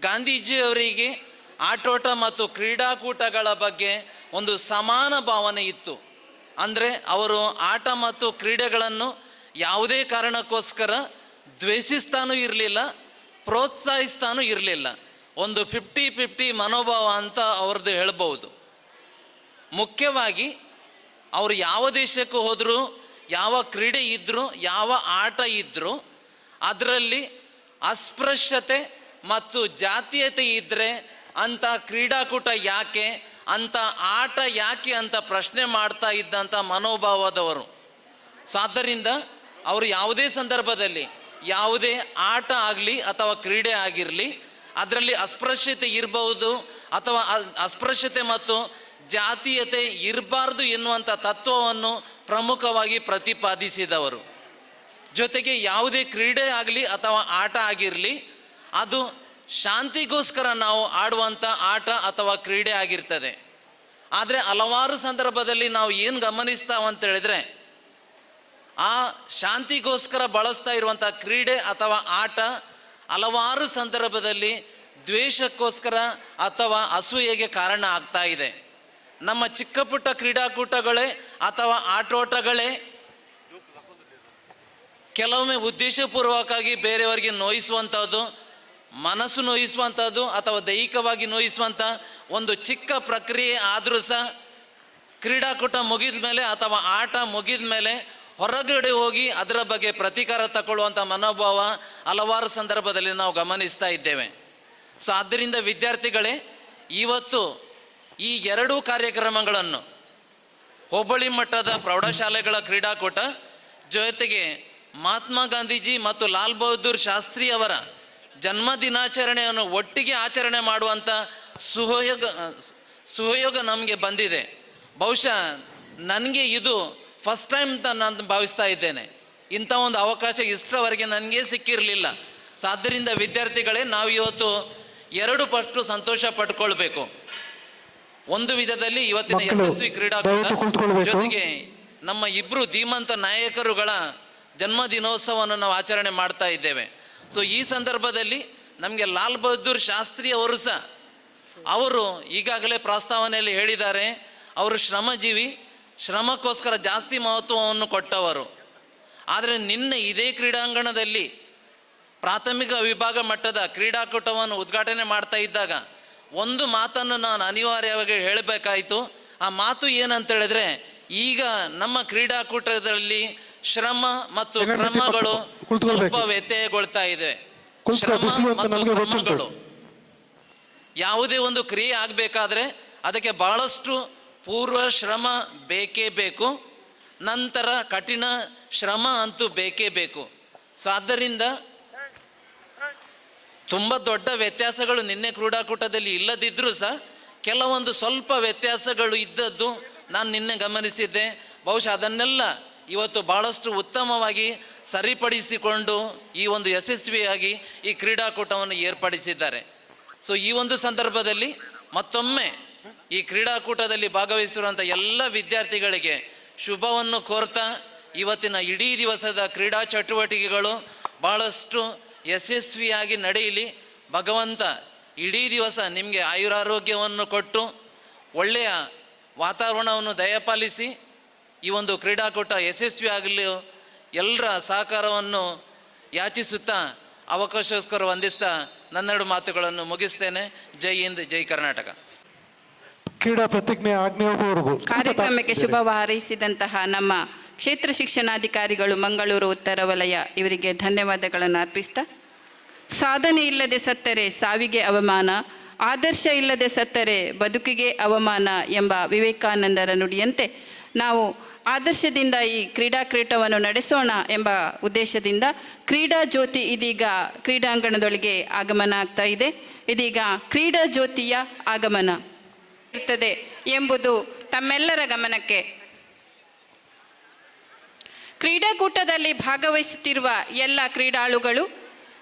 ಗಾಂಧೀಜಿಯವರಿಗೆ ಆಟೋಟ ಮತ್ತು ಕ್ರೀಡಾಕೂಟಗಳ ಬಗ್ಗೆ ಒಂದು ಸಮಾನ ಭಾವನೆ ಇತ್ತು. ಅಂದರೆ ಅವರು ಆಟ ಮತ್ತು ಕ್ರೀಡೆಗಳನ್ನು ಯಾವುದೇ ಕಾರಣಕ್ಕೋಸ್ಕರ ದ್ವೇಷಿಸ್ತಾನೂ ಇರಲಿಲ್ಲ, ಪ್ರೋತ್ಸಾಹಿಸ್ತಾನೂ ಇರಲಿಲ್ಲ. ಒಂದು ಫಿಫ್ಟಿ ಫಿಫ್ಟಿ ಮನೋಭಾವ ಅಂತ ಅವ್ರದ್ದು ಹೇಳ್ಬೋದು ಮುಖ್ಯವಾಗಿ ಅವರು ಯಾವ ದೇಶಕ್ಕೆ ಹೋದರೂ, ಯಾವ ಕ್ರೀಡೆ ಇದ್ದರೂ ಯಾವ ಆಟ ಇದ್ದರೂ ಅದರಲ್ಲಿ ಅಸ್ಪೃಶ್ಯತೆ ಮತ್ತು ಜಾತೀಯತೆ ಇದ್ದರೆ ಅಂಥ ಕ್ರೀಡಾಕೂಟ ಯಾಕೆ ಅಂಥ ಆಟ ಯಾಕೆ ಅಂತ ಪ್ರಶ್ನೆ ಮಾಡ್ತಾ ಇದ್ದಂಥ ಮನೋಭಾವದವರು. ಸೊ ಆದ್ದರಿಂದ ಅವರು ಯಾವುದೇ ಸಂದರ್ಭದಲ್ಲಿ ಯಾವುದೇ ಆಟ ಆಗಲಿ ಅಥವಾ ಕ್ರೀಡೆ ಆಗಿರಲಿ, ಅದರಲ್ಲಿ ಅಸ್ಪೃಶ್ಯತೆ ಇರಬಹುದು ಅಥವಾ ಅಸ್ಪೃಶ್ಯತೆ ಮತ್ತು ಜಾತೀಯತೆ ಇರಬಾರ್ದು ಎನ್ನುವಂಥ ತತ್ವವನ್ನು ಪ್ರಮುಖವಾಗಿ ಪ್ರತಿಪಾದಿಸಿದವರು. ಜೊತೆಗೆ ಯಾವುದೇ ಕ್ರೀಡೆ ಆಗಲಿ ಅಥವಾ ಆಟ ಆಗಿರಲಿ, ಅದು ಶಾಂತಿಗೋಸ್ಕರ ನಾವು ಆಡುವಂಥ ಆಟ ಅಥವಾ ಕ್ರೀಡೆ ಆಗಿರ್ತದೆ. ಆದರೆ ಹಲವಾರು ಸಂದರ್ಭದಲ್ಲಿ ನಾವು ಏನು ಗಮನಿಸ್ತಾವಂತ ಹೇಳಿದ್ರೆ, ಆ ಶಾಂತಿಗೋಸ್ಕರ ಬಳಸ್ತಾ ಇರುವಂಥ ಕ್ರೀಡೆ ಅಥವಾ ಆಟ ಹಲವಾರು ಸಂದರ್ಭದಲ್ಲಿ ದ್ವೇಷಕ್ಕೋಸ್ಕರ ಅಥವಾ ಅಸೂಯೆಗೆ ಕಾರಣ ಆಗ್ತಾ ಇದೆ. ನಮ್ಮ ಚಿಕ್ಕ ಪುಟ್ಟ ಕ್ರೀಡಾಕೂಟಗಳೇ ಅಥವಾ ಆಟೋಟಗಳೇ ಕೆಲವೊಮ್ಮೆ ಉದ್ದೇಶಪೂರ್ವಕವಾಗಿ ಬೇರೆಯವರಿಗೆ ನೋಯಿಸುವಂಥದ್ದು ಮನಸ್ಸು ನೋಯಿಸುವಂಥದ್ದು ಅಥವಾ ದೈಹಿಕವಾಗಿ ನೋಯಿಸುವಂಥ ಒಂದು ಚಿಕ್ಕ ಪ್ರಕ್ರಿಯೆ ಆದರೂ ಸಹ ಕ್ರೀಡಾಕೂಟ ಮುಗಿದ ಮೇಲೆ ಅಥವಾ ಆಟ ಮುಗಿದ ಮೇಲೆ ಹೊರಗಡೆ ಹೋಗಿ ಅದರ ಬಗ್ಗೆ ಪ್ರತೀಕಾರ ತಗೊಳ್ಳುವಂಥ ಮನೋಭಾವ ಹಲವಾರು ಸಂದರ್ಭದಲ್ಲಿ ನಾವು ಗಮನಿಸ್ತಾ ಇದ್ದೇವೆ. ಸೊ, ಆದ್ದರಿಂದ ವಿದ್ಯಾರ್ಥಿಗಳೇ, ಇವತ್ತು ಈ ಎರಡೂ ಕಾರ್ಯಕ್ರಮಗಳನ್ನು ಹೋಬಳಿ ಮಟ್ಟದ ಪ್ರೌಢಶಾಲೆಗಳ ಕ್ರೀಡಾಕೂಟ ಜೊತೆಗೆ ಮಹಾತ್ಮ ಗಾಂಧೀಜಿ ಮತ್ತು ಲಾಲ್ ಬಹದ್ದೂರ್ ಶಾಸ್ತ್ರಿ ಅವರ ಜನ್ಮ ದಿನಾಚರಣೆಯನ್ನು ಒಟ್ಟಿಗೆ ಆಚರಣೆ ಮಾಡುವಂಥ ಸುಹಯೋಗ ಸುಹಯೋಗ ನಮಗೆ ಬಂದಿದೆ. ಬಹುಶಃ ನನಗೆ ಇದು ಫಸ್ಟ್ ಟೈಮ್ ಅಂತ ನಾನು ಭಾವಿಸ್ತಾ ಇದ್ದೇನೆ. ಇಂಥ ಒಂದು ಅವಕಾಶ ಇಷ್ಟರವರೆಗೆ ನನಗೆ ಸಿಕ್ಕಿರಲಿಲ್ಲ. ಸೊ ಆದ್ದರಿಂದ ವಿದ್ಯಾರ್ಥಿಗಳೇ ನಾವು ಇವತ್ತು ಎರಡು ಪಟ್ಟು ಸಂತೋಷ ಪಡ್ಕೊಳ್ಬೇಕು ಒಂದು ವಿಧದಲ್ಲಿ ಇವತ್ತಿನ ಯಶಸ್ವಿ ಕ್ರೀಡಾಕೂಟ ಜೊತೆಗೆ ನಮ್ಮ ಇಬ್ಬರು ಧೀಮಂತ ನಾಯಕರುಗಳ ಜನ್ಮ ದಿನೋತ್ಸವವನ್ನು ನಾವು ಆಚರಣೆ ಮಾಡ್ತಾ ಇದ್ದೇವೆ. ಸೊ ಈ ಸಂದರ್ಭದಲ್ಲಿ ನಮಗೆ ಲಾಲ್ ಬಹದ್ದೂರ್ ಶಾಸ್ತ್ರಿ ಅವರು ಸಹ ಅವರು ಈಗಾಗಲೇ ಪ್ರಸ್ತಾವನೆಯಲ್ಲಿ ಹೇಳಿದ್ದಾರೆ ಅವರು ಶ್ರಮಜೀವಿ ಶ್ರಮಕ್ಕೋಸ್ಕರ ಜಾಸ್ತಿ ಮಹತ್ವವನ್ನು ಕೊಟ್ಟವರು. ಆದರೆ ನಿನ್ನೆ ಇದೇ ಕ್ರೀಡಾಂಗಣದಲ್ಲಿ ಪ್ರಾಥಮಿಕ ವಿಭಾಗ ಮಟ್ಟದ ಕ್ರೀಡಾಕೂಟವನ್ನು ಉದ್ಘಾಟನೆ ಮಾಡ್ತಾ ಇದ್ದಾಗ ಒಂದು ಮಾತನ್ನು ನಾನು ಅನಿವಾರ್ಯವಾಗಿ ಹೇಳಬೇಕಾಯಿತು. ಆ ಮಾತು ಏನಂತ ಹೇಳಿದ್ರೆ ಈಗ ನಮ್ಮ ಕ್ರೀಡಾಕೂಟದಲ್ಲಿ ಶ್ರಮ ಮತ್ತು ಕ್ರಮಗಳು ಕುಳಿತುಕೊಳ್ಬೇಕು. ಸ್ವಲ್ಪ ವ್ಯತ್ಯಯಗೊಳ್ತಾ ಇದೆ. ಯಾವುದೇ ಒಂದು ಕ್ರಿಯೆ ಆಗಬೇಕಾದ್ರೆ ಅದಕ್ಕೆ ಬಹಳಷ್ಟು ಪೂರ್ವ ಶ್ರಮ ಬೇಕೇ ಬೇಕು. ನಂತರ ಕಠಿಣ ಶ್ರಮ ಅಂತೂ ಬೇಕೇ ಬೇಕು. ಸೊ ಆದ್ದರಿಂದ ತುಂಬ ದೊಡ್ಡ ವ್ಯತ್ಯಾಸಗಳು ನಿನ್ನೆ ಕ್ರೀಡಾಕೂಟದಲ್ಲಿ ಇಲ್ಲದಿದ್ದರೂ ಸಹ ಕೆಲವೊಂದು ಸ್ವಲ್ಪ ವ್ಯತ್ಯಾಸಗಳು ಇದ್ದದ್ದು ನಾನು ನಿನ್ನೆ ಗಮನಿಸಿದ್ದೆ. ಬಹುಶಃ ಅದನ್ನೆಲ್ಲ ಇವತ್ತು ಭಾಳಷ್ಟು ಉತ್ತಮವಾಗಿ ಸರಿಪಡಿಸಿಕೊಂಡು ಈ ಒಂದು ಯಶಸ್ವಿಯಾಗಿ ಈ ಕ್ರೀಡಾಕೂಟವನ್ನು ಏರ್ಪಡಿಸಿದ್ದಾರೆ. ಸೊ ಈ ಒಂದು ಸಂದರ್ಭದಲ್ಲಿ ಮತ್ತೊಮ್ಮೆ ಈ ಕ್ರೀಡಾಕೂಟದಲ್ಲಿ ಭಾಗವಹಿಸಿರುವಂಥ ಎಲ್ಲ ವಿದ್ಯಾರ್ಥಿಗಳಿಗೆ ಶುಭವನ್ನು ಕೋರ್ತಾ ಇವತ್ತಿನ ಇಡೀ ದಿವಸದ ಕ್ರೀಡಾ ಚಟುವಟಿಕೆಗಳು ಬಹಳಷ್ಟು ಯಶಸ್ವಿಯಾಗಿ ನಡೆಯಲಿ. ಭಗವಂತ ಇಡೀ ದಿವಸ ನಿಮಗೆ ಆಯುರಾರೋಗ್ಯವನ್ನು ಕೊಟ್ಟು ಒಳ್ಳೆಯ ವಾತಾವರಣವನ್ನು ದಯಪಾಲಿಸಿ ಈ ಒಂದು ಕ್ರೀಡಾಕೂಟ ಯಶಸ್ವಿ ಆಗಲಿ ಎಲ್ಲರ ಸಹಕಾರವನ್ನು ಯಾಚಿಸುತ್ತಾ ಅವಕಾಶಕ್ಕೋಸ್ಕರ ವಂದಿಸ್ತಾ ನನ್ನೆರಡು ಮಾತುಗಳನ್ನು ಮುಗಿಸ್ತೇನೆ. ಜೈ ಹಿಂದ್ ಜೈ ಕರ್ನಾಟಕ. ಕ್ರೀಡಾ ಪ್ರತಿಜ್ಞೆ ಆಜ್ಞೆಯವರೆಗೂ ಕಾರ್ಯಕ್ರಮಕ್ಕೆ ಶುಭ ಹಾರೈಸಿದಂತಹ ನಮ್ಮ ಕ್ಷೇತ್ರ ಶಿಕ್ಷಣಾಧಿಕಾರಿಗಳು ಮಂಗಳೂರು ಉತ್ತರ ವಲಯ ಇವರಿಗೆ ಧನ್ಯವಾದಗಳನ್ನು ಅರ್ಪಿಸ್ತಾ ಸಾಧನೆ ಇಲ್ಲದೆ ಸತ್ತರೆ ಸಾವಿಗೆ ಅವಮಾನ ಆದರ್ಶ ಇಲ್ಲದೆ ಸತ್ತರೆ ಬದುಕಿಗೆ ಅವಮಾನ ಎಂಬ ವಿವೇಕಾನಂದರ ನುಡಿಯಂತೆ ನಾವು ಆದರ್ಶದಿಂದ ಈ ಕ್ರೀಡಾಕ್ರೀಟವನ್ನು ನಡೆಸೋಣ ಎಂಬ ಉದ್ದೇಶದಿಂದ ಕ್ರೀಡಾ ಜ್ಯೋತಿ ಇದೀಗ ಕ್ರೀಡಾಂಗಣದೊಳಗೆ ಆಗಮನ ಆಗ್ತಾ ಇದೆ. ಇದೀಗ ಕ್ರೀಡಾ ಜ್ಯೋತಿಯ ಆಗಮನ ಇರ್ತದೆ ಎಂಬುದು ತಮ್ಮೆಲ್ಲರ ಗಮನಕ್ಕೆ. ಕ್ರೀಡಾಕೂಟದಲ್ಲಿ ಭಾಗವಹಿಸುತ್ತಿರುವ ಎಲ್ಲ ಕ್ರೀಡಾಳುಗಳು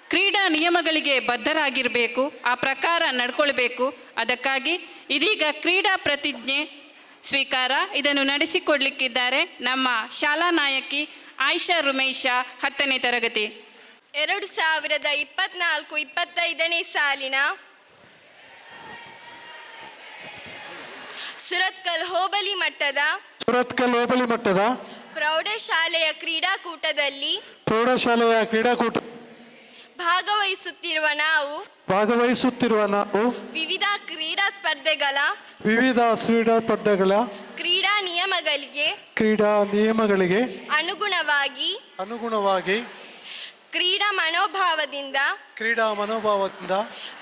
ಕ್ರೀಡಾ ನಿಯಮಗಳಿಗೆ ಬದ್ಧರಾಗಿರಬೇಕು, ಆ ಪ್ರಕಾರ ನಡ್ಕೊಳ್ಬೇಕು. ಅದಕ್ಕಾಗಿ ಇದೀಗ ಕ್ರೀಡಾ ಪ್ರತಿಜ್ಞೆ ಸ್ವೀಕಾರ ಇದನ್ನು ನಡೆಸಿಕೊಡ್ಲಿಕ್ಕಿದ್ದಾರೆ ನಮ್ಮ ಶಾಲಾ ನಾಯಕಿ ಆಯಿಷಾ ರುಮೇಶ ಹತ್ತನೇ ತರಗತಿ. ಎರಡು ಸಾವಿರದ ಇಪ್ಪತ್ನಾಲ್ಕು ಇಪ್ಪತ್ತೈದನೇ ಸಾಲಿನ ಸುರತ್ಕಲ್ ಹೋಬಳಿ ಮಟ್ಟದ ಸುರತ್ಕಲ್ ಹೋಬಳಿ ಮಟ್ಟದ ಪ್ರೌಢಶಾಲೆಯ ಕ್ರೀಡಾಕೂಟದಲ್ಲಿ ಪ್ರೌಢಶಾಲೆಯ ಕ್ರೀಡಾಕೂಟ ಭಾಗವಹಿಸುತ್ತಿರುವ ನಾವು ಭಾಗವಹಿಸುತ್ತಿರುವ ನಾವು ವಿವಿಧ ಕ್ರೀಡಾ ಸ್ಪರ್ಧೆಗಳ ವಿವಿಧ ಕ್ರೀಡಾ ಸ್ಪರ್ಧೆಗಳ ಕ್ರೀಡಾ ನಿಯಮಗಳಿಗೆ ಕ್ರೀಡಾ ನಿಯಮಗಳಿಗೆ ಅನುಗುಣವಾಗಿ ಅನುಗುಣವಾಗಿ ಕ್ರೀಡಾ ಮನೋಭಾವದಿಂದ ಕ್ರೀಡಾ ಮನೋಭಾವದಿಂದ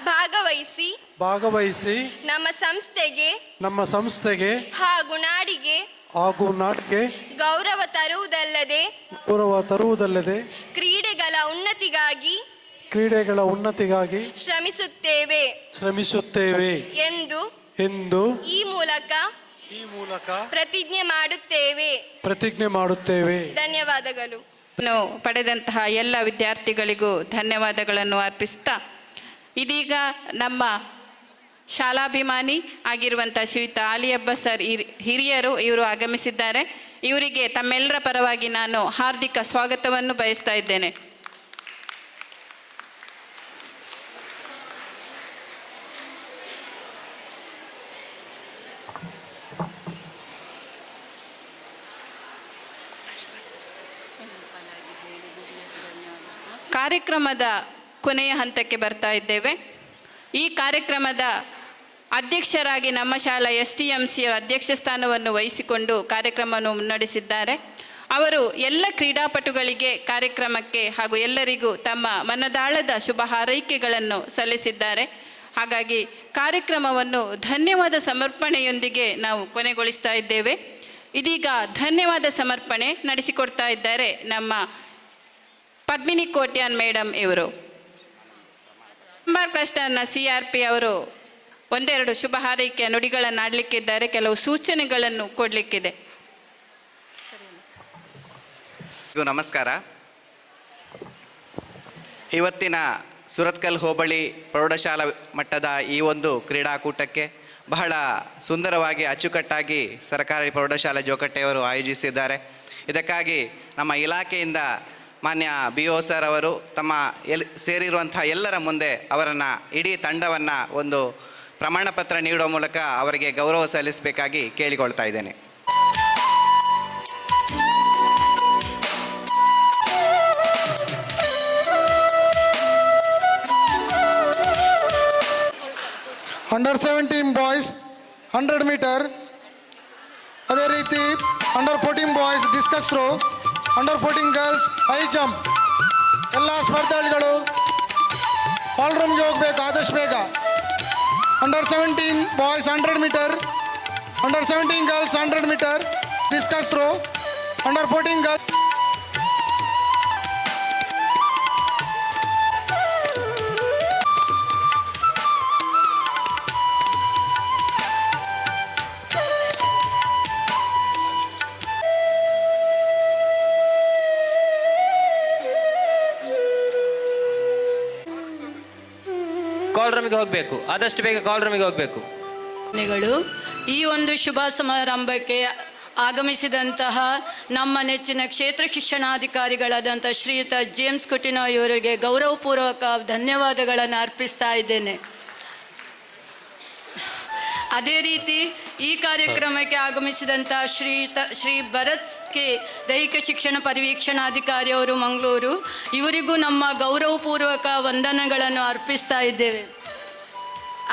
ಭಾಗವಹಿಸಿ ಭಾಗವಹಿಸಿ ನಮ್ಮ ಸಂಸ್ಥೆಗೆ ನಮ್ಮ ಸಂಸ್ಥೆಗೆ ಹಾಗೂ ನಾಡಿಗೆ ಹಾಗೂ ನಾಡಿಗೆ ಗೌರವ ತರುವುದಲ್ಲದೆ ಗೌರವ ತರುವುದಲ್ಲದೆ ಕ್ರೀಡೆಗಳ ಉನ್ನತಿಗಾಗಿ ಕ್ರೀಡೆಗಳ ಉನ್ನತಿಗಾಗಿ ಶ್ರಮಿಸುತ್ತೇವೆ. ಶ್ರಮಿಸುತ್ತೇವೆ. ಎಂದು ಎಂದು ಈ ಮೂಲಕ ಈ ಮೂಲಕ ಪ್ರತಿಜ್ಞೆ ಮಾಡುತ್ತೇವೆ. ಪ್ರತಿಜ್ಞೆ ಮಾಡುತ್ತೇವೆ. ಧನ್ಯವಾದಗಳು. ನ್ನು ಪಡೆದಂತಹ ಎಲ್ಲ ವಿದ್ಯಾರ್ಥಿಗಳಿಗೂ ಧನ್ಯವಾದಗಳನ್ನು ಅರ್ಪಿಸ್ತಾ ಇದೀಗ ನಮ್ಮ ಶಾಲಾಭಿಮಾನಿ ಆಗಿರುವಂಥ ಶ್ರೀಯುತ ಆಲಿಯಬ್ಬ ಸರ್ ಹಿರಿ- ಹಿರಿಯರು ಇವರು ಆಗಮಿಸಿದ್ದಾರೆ. ಇವರಿಗೆ ತಮ್ಮೆಲ್ಲರ ಪರವಾಗಿ ನಾನು ಹಾರ್ದಿಕ ಸ್ವಾಗತವನ್ನು ಬಯಸ್ತಾ ಇದ್ದೇನೆ. ಕಾರ್ಯಕ್ರಮದ ಕೊನೆಯ ಹಂತಕ್ಕೆ ಬರ್ತಾ ಇದ್ದೇವೆ. ಈ ಕಾರ್ಯಕ್ರಮದ ಅಧ್ಯಕ್ಷರಾಗಿ ನಮ್ಮ ಶಾಲಾ ಎಸ್ ಟಿ ಎಂ ಸಿಯ ಅಧ್ಯಕ್ಷ ಸ್ಥಾನವನ್ನು ವಹಿಸಿಕೊಂಡು ಕಾರ್ಯಕ್ರಮವನ್ನು ಮುನ್ನಡೆಸಿದ್ದಾರೆ ಅವರು ಎಲ್ಲ ಕ್ರೀಡಾಪಟುಗಳಿಗೆ ಕಾರ್ಯಕ್ರಮಕ್ಕೆ ಹಾಗೂ ಎಲ್ಲರಿಗೂ ತಮ್ಮ ಮನದಾಳದ ಶುಭ ಹಾರೈಕೆಗಳನ್ನು ಸಲ್ಲಿಸಿದ್ದಾರೆ. ಹಾಗಾಗಿ ಕಾರ್ಯಕ್ರಮವನ್ನು ಧನ್ಯವಾದ ಸಮರ್ಪಣೆಯೊಂದಿಗೆ ನಾವು ಕೊನೆಗೊಳಿಸ್ತಾ ಇದ್ದೇವೆ. ಇದೀಗ ಧನ್ಯವಾದ ಸಮರ್ಪಣೆ ನಡೆಸಿಕೊಡ್ತಾ ಇದ್ದಾರೆ ನಮ್ಮ ಪದ್ಮಿನಿ ಕೋಟ್ಯಾನ್ ಮೇಡಮ್ ಇವರು. ಕುಂಬಾರ್ ಕ್ಲಸ್ಟರ್ನ ಸಿ ಆರ್ ಪಿ ಅವರು ಒಂದೆರಡು ಶುಭ ಹಾರೈಕೆಯ ನುಡಿಗಳನ್ನು ಆಡಲಿಕ್ಕಿದ್ದಾರೆ ಕೆಲವು ಸೂಚನೆಗಳನ್ನು ಕೊಡಲಿಕ್ಕಿದೆ. ನಮಸ್ಕಾರ. ಇವತ್ತಿನ ಸುರತ್ಕಲ್ ಹೋಬಳಿ ಪ್ರೌಢಶಾಲಾ ಮಟ್ಟದ ಈ ಒಂದು ಕ್ರೀಡಾಕೂಟಕ್ಕೆ ಬಹಳ ಸುಂದರವಾಗಿ, ಅಚ್ಚುಕಟ್ಟಾಗಿ ಸರ್ಕಾರಿ ಪ್ರೌಢಶಾಲೆ ಜೋಕಟ್ಟೆಯವರು ಆಯೋಜಿಸಿದ್ದಾರೆ. ಇದಕ್ಕಾಗಿ ನಮ್ಮ ಇಲಾಖೆಯಿಂದ ಮಾನ್ಯ ಬಿ ಒ ಸರ್ ಅವರು ತಮ್ಮ ಎಲ್, ಸೇರಿರುವಂಥ ಎಲ್ಲರ ಮುಂದೆ ಅವರನ್ನು ಇಡೀ ತಂಡವನ್ನು ಒಂದು ಪ್ರಮಾಣ ಪತ್ರ ನೀಡುವ ಮೂಲಕ ಅವರಿಗೆ ಗೌರವ ಸಲ್ಲಿಸಬೇಕಾಗಿ ಕೇಳಿಕೊಳ್ತಾ ಇದ್ದೇನೆ. Under seventeen boys hundred metre ಅದೇ ರೀತಿ under fourteen boys discus throw under fourteen girls high jump ಎಲ್ಲ ಸ್ಪರ್ಧಾಳುಗಳು ಹಾಲ್ ರೂಮ್ಗೆ ಹೋಗ್ಬೇಕು, ಆದಷ್ಟು ಬೇಗ. Under seventeen boys hundred metre under seventeen girls hundred metre discus throw under fourteen girls ರೂಮಿಗೆ ಹೋಗಬೇಕು. ಆದಷ್ಟು ಬೇಗ ಕಾಲ್ ರೂಮಿಗೆ ಹೋಗಬೇಕು. ಈ ಒಂದು ಶುಭ ಸಮಾರಂಭಕ್ಕೆ ಆಗಮಿಸಿದಂತಹ ನಮ್ಮ ನೆಚ್ಚಿನ ಕ್ಷೇತ್ರ ಶಿಕ್ಷಣಾಧಿಕಾರಿಗಳಾದಂಥ ಶ್ರೀಯುತ ಜೇಮ್ಸ್ ಕುಟಿನೋ ಇವರಿಗೆ ಗೌರವಪೂರ್ವಕ ಧನ್ಯವಾದಗಳನ್ನು ಅರ್ಪಿಸ್ತಾ ಇದ್ದೇನೆ. ಅದೇ ರೀತಿ ಈ ಕಾರ್ಯಕ್ರಮಕ್ಕೆ ಆಗಮಿಸಿದಂಥ ಶ್ರೀತ ಶ್ರೀ ಭರತ್ ಕೆ ದೈಹಿಕ ಶಿಕ್ಷಣ ಪರಿವೀಕ್ಷಣಾಧಿಕಾರಿ ಅವರು ಮಂಗಳೂರು, ಇವರಿಗೂ ನಮ್ಮ ಗೌರವಪೂರ್ವಕ ವಂದನೆಗಳನ್ನು ಅರ್ಪಿಸ್ತಾ ಇದ್ದೇವೆ.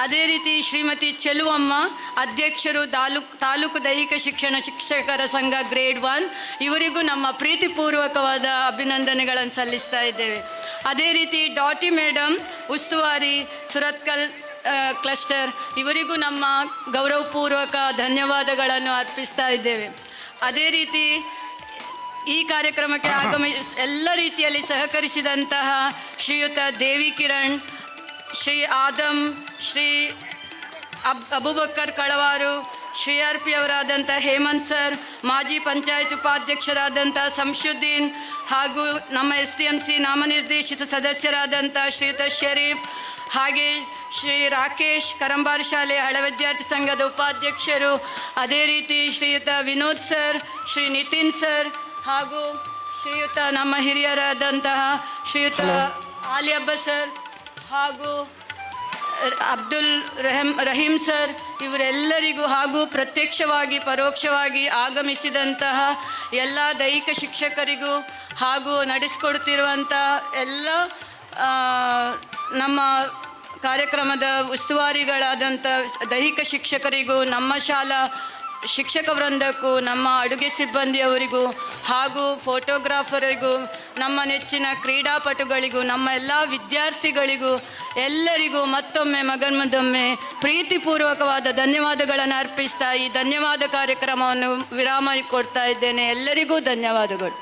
ಅದೇ ರೀತಿ ಶ್ರೀಮತಿ ಚೆಲುವಮ್ಮ, ಅಧ್ಯಕ್ಷರು ತಾಲೂಕ್, ತಾಲೂಕು ದೈಹಿಕ ಶಿಕ್ಷಣ ಶಿಕ್ಷಕರ ಸಂಘ ಗ್ರೇಡ್ ಒನ್. ಇವರಿಗೂ ನಮ್ಮ ಪ್ರೀತಿಪೂರ್ವಕವಾದ ಅಭಿನಂದನೆಗಳನ್ನು ಸಲ್ಲಿಸ್ತಾ ಇದ್ದೇವೆ. ಅದೇ ರೀತಿ ಡಾಟಿ ಮೇಡಮ್ ಉಸ್ತುವಾರಿ, ಸುರತ್ಕಲ್ ಕ್ಲಸ್ಟರ್, ಇವರಿಗೂ ನಮ್ಮ ಗೌರವಪೂರ್ವಕ ಧನ್ಯವಾದಗಳನ್ನು ಅರ್ಪಿಸ್ತಾ ಇದ್ದೇವೆ. ಅದೇ ರೀತಿ ಈ ಕಾರ್ಯಕ್ರಮಕ್ಕೆ ಆಗಮಿಸ್, ಎಲ್ಲ ರೀತಿಯಲ್ಲಿ ಸಹಕರಿಸಿದಂತಹ ಶ್ರೀಯುತ ದೇವಿ ಕಿರಣ್ ಶ್ರೀ ಆದಮ್ ಶ್ರೀ ಅಬ್ ಅಬುಬಕ್ಕರ್ ಕಳವಾರು ಶ್ರೀ ಆರ್ ಪಿ ಅವರಾದಂಥ ಹೇಮಂತ್ ಸರ್ ಮಾಜಿ ಪಂಚಾಯತ್ ಉಪಾಧ್ಯಕ್ಷರಾದಂಥ ಸಂಶುದ್ದೀನ್ ಹಾಗೂ ನಮ್ಮ ಎಸ್ ಟಿ ಎಂ ಸಿ ನಾಮನಿರ್ದೇಶಿತ ಸದಸ್ಯರಾದಂಥ ಶ್ರೀಯುತ ಶರೀಫ್ ಹಾಗೆ ಶ್ರೀ ರಾಕೇಶ್ ಕರಂಬಾರ್ ಶಾಲೆ ಹಳೆ ವಿದ್ಯಾರ್ಥಿ ಸಂಘದ ಉಪಾಧ್ಯಕ್ಷರು ಅದೇ ರೀತಿ ಶ್ರೀಯುತ ವಿನೋದ್ ಸರ್ ಶ್ರೀ ನಿತಿನ್ ಸರ್ ಹಾಗೂ ಶ್ರೀಯುತ ನಮ್ಮ ಹಿರಿಯರಾದಂತಹ ಶ್ರೀಯುತ ಆಲಿಯಬ್ಬ ಸರ್ ಹಾಗೂ ಅಬ್ದುಲ್ ರಹಮ್ ರಹೀಂ ಸರ್, ಇವರೆಲ್ಲರಿಗೂ ಹಾಗೂ ಪ್ರತ್ಯಕ್ಷವಾಗಿ, ಪರೋಕ್ಷವಾಗಿ ಆಗಮಿಸಿದಂತಹ ಎಲ್ಲ ದೈಹಿಕ ಶಿಕ್ಷಕರಿಗೂ ಹಾಗೂ ನಡೆಸಿಕೊಡುತ್ತಿರುವಂಥ ಎಲ್ಲ ನಮ್ಮ ಕಾರ್ಯಕ್ರಮದ ಉಸ್ತುವಾರಿಗಳಾದಂಥ ದೈಹಿಕ ಶಿಕ್ಷಕರಿಗೂ ನಮ್ಮ ಶಾಲಾ ಶಿಕ್ಷಕ ವೃಂದಕ್ಕೂ, ನಮ್ಮ ಅಡುಗೆ ಸಿಬ್ಬಂದಿಯವರಿಗೂ ಹಾಗೂ ಫೋಟೋಗ್ರಾಫರಿಗೂ ನಮ್ಮ ನೆಚ್ಚಿನ ಕ್ರೀಡಾಪಟುಗಳಿಗೂ, ನಮ್ಮ ಎಲ್ಲ ವಿದ್ಯಾರ್ಥಿಗಳಿಗೂ, ಎಲ್ಲರಿಗೂ ಮತ್ತೊಮ್ಮೆ ಮಗನ್ಮದೊಮ್ಮೆ ಪ್ರೀತಿಪೂರ್ವಕವಾದ ಧನ್ಯವಾದಗಳನ್ನು ಅರ್ಪಿಸ್ತಾ ಈ ಧನ್ಯವಾದ ಕಾರ್ಯಕ್ರಮವನ್ನು ವಿರಾಮ ಕೊಡ್ತಾ ಇದ್ದೇನೆ. ಎಲ್ಲರಿಗೂ ಧನ್ಯವಾದಗಳು.